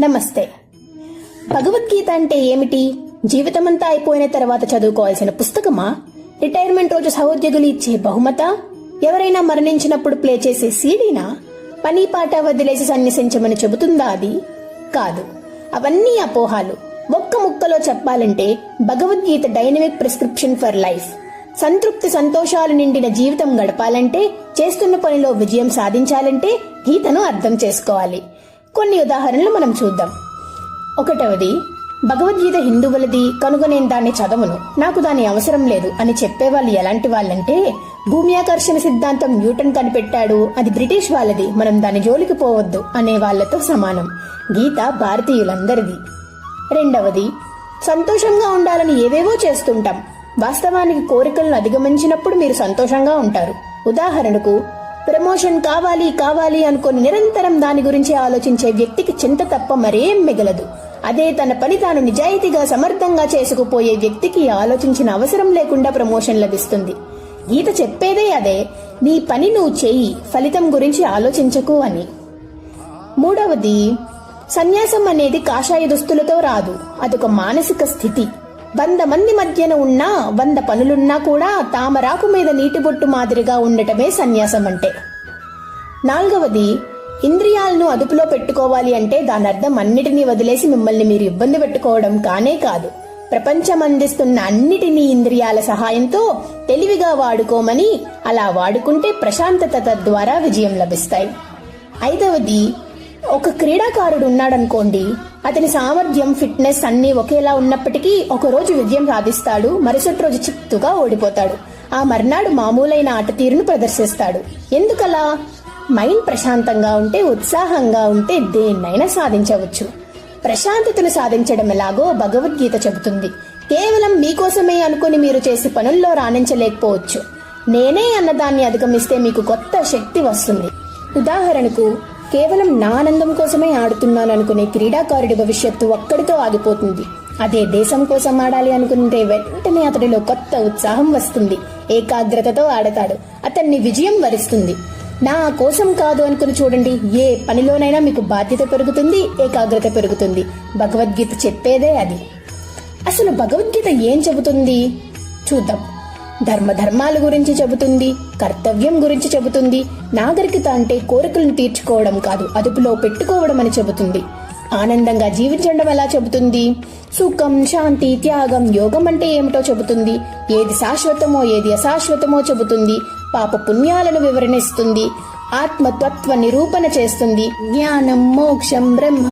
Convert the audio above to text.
నమస్తే. భగవద్గీత అంటే ఏమిటి? జీవితమంతా అయిపోయిన తర్వాత చదువుకోవాల్సిన పుస్తకమా? రిటైర్మెంట్ రోజు సహోద్యోగులు ఇచ్చే బహుమత? ఎవరైనా మరణించినప్పుడు ప్లే చేసే సీడీనా? పని పాట వదిలేసి సన్యసించమని చెబుతుందా అది? కాదు. అవన్నీ అపోహాలు. ఒక్క ముక్కలో చెప్పాలంటే Bhagavad Gita dynamic prescription for life. సంతృప్తి సంతోషాలు నిండిన జీవితం గడపాలంటే చేస్తున్న పనిలో విజయం సాధించాలంటే గీతను అర్థం చేసుకోవాలి. కొన్ని ఉదాహరణలు మనం చూద్దాం. ఒకటవది భగవద్గీత హిందువులది కనుక నేను దాన్ని చదవను. నాకు దాని అవసరం లేదు అని చెప్పేవాళ్ళు ఎలాంటి వాళ్ళంటే భూమి ఆకర్షణ సిద్ధాంతం న్యూటన్ కనిపెట్టాడు అది బ్రిటిష్ వాళ్ళది మనం దాని జోలికి పోవద్దు అనే వాళ్ళతో సమానం. గీత భారతీయులందరిది. రెండవది సంతోషంగా ఉండాలని ఏవేవో చేస్తుంటాం. వాస్తవానికి కోరికలను అధిగమించినప్పుడు మీరు సంతోషంగా ఉంటారు. ఉదాహరణకు ప్రమోషన్ కావాలి కావాలి అనుకుని నిరంతరం దాని గురించి ఆలోచించే వ్యక్తికి చింత తప్ప మరేం మిగలదు. అదే తన పని తాను నిజాయితీగా సమర్థంగా చేసుకుపోయే వ్యక్తికి ఆలోచించిన అవసరం లేకుండా ప్రమోషన్ లభిస్తుంది. గీత చెప్పేదే అదే నీ పని నువ్వు చెయ్యి ఫలితం గురించి ఆలోచించకు అని. మూడవది సన్యాసం అనేది కాషాయ దుస్తులతో రాదు అదొక మానసిక స్థితి. వంద మంది మధ్యన ఉన్నా వంద పనులున్నా కూడా తామరాకు మీద నీటి బొట్టు మాదిరిగా ఉండటమే సన్యాసం అంటే. నాలుగవది ఇంద్రియాలను అదుపులో పెట్టుకోవాలి అంటే దాని అర్థం అన్నిటినీ వదిలేసి మిమ్మల్ని మీరు ఇబ్బంది పెట్టుకోవడం కానే కాదు. ప్రపంచం అందిస్తున్న అన్నిటినీ ఇంద్రియాల సహాయంతో తెలివిగా వాడుకోమని అలా వాడుకుంటే ప్రశాంతత తద్వారా విజయం లభిస్తాయి. ఐదవది ఒక క్రీడాకారుడు ఉన్నాడనుకోండి అతని సామర్థ్యం ఫిట్నెస్ అన్ని ఒకేలా ఉన్నప్పటికీ ఒకరోజు విజయం సాధిస్తాడు మరుసటి రోజు చిత్తుగా ఓడిపోతాడు. ఆ మర్నాడు మామూలైన ఆట తీరును ప్రదర్శిస్తాడు. ఎందుకలా? మైండ్ ప్రశాంతంగా ఉంటే ఉత్సాహంగా ఉంటే దేన్నైనా సాధించవచ్చు. ప్రశాంతతను సాధించడం ఎలాగో భగవద్గీత చెబుతుంది. కేవలం మీకోసమే అనుకుని మీరు చేసే పనుల్లో రాణించలేకపోవచ్చు. నేనే అన్నదాన్ని అధిగమిస్తే మీకు కొత్త శక్తి వస్తుంది. ఉదాహరణకు కేవలం నా ఆనందం కోసమే ఆడుతున్నాను అనుకునే క్రీడాకారుడి భవిష్యత్తు ఒక్కడితో ఆగిపోతుంది. అదే దేశం కోసం ఆడాలి అనుకుంటే వెంటనే అతడిలో కొత్త ఉత్సాహం వస్తుంది. ఏకాగ్రతతో ఆడతాడు. అతన్ని విజయం వరిస్తుంది. నా కోసం కాదు అనుకుని చూడండి. ఏ పనిలోనైనా మీకు బాధ్యత పెరుగుతుంది ఏకాగ్రత పెరుగుతుంది. భగవద్గీత చెప్పేదే అది. అసలు భగవద్గీత ఏం చెబుతుంది? చూద్దాం. ధర్మధర్మాల గురించి చెబుతుంది కర్తవ్యం గురించి చెబుతుంది. నాగరికత అంటే కోరికలను తీర్చుకోవడం కాదు అదుపులో పెట్టుకోవడం అని చెబుతుంది. ఆనందంగా జీవించడం ఎలా చెబుతుంది? సుఖం శాంతి త్యాగం యోగం అంటే ఏమిటో చెబుతుంది. ఏది శాశ్వతమో ఏది అశాశ్వతమో చెబుతుంది. పాప పుణ్యాలను వివరణిస్తుంది. ఆత్మతత్వ నిరూపణ చేస్తుంది. జ్ఞానం మోక్షం బ్రహ్మ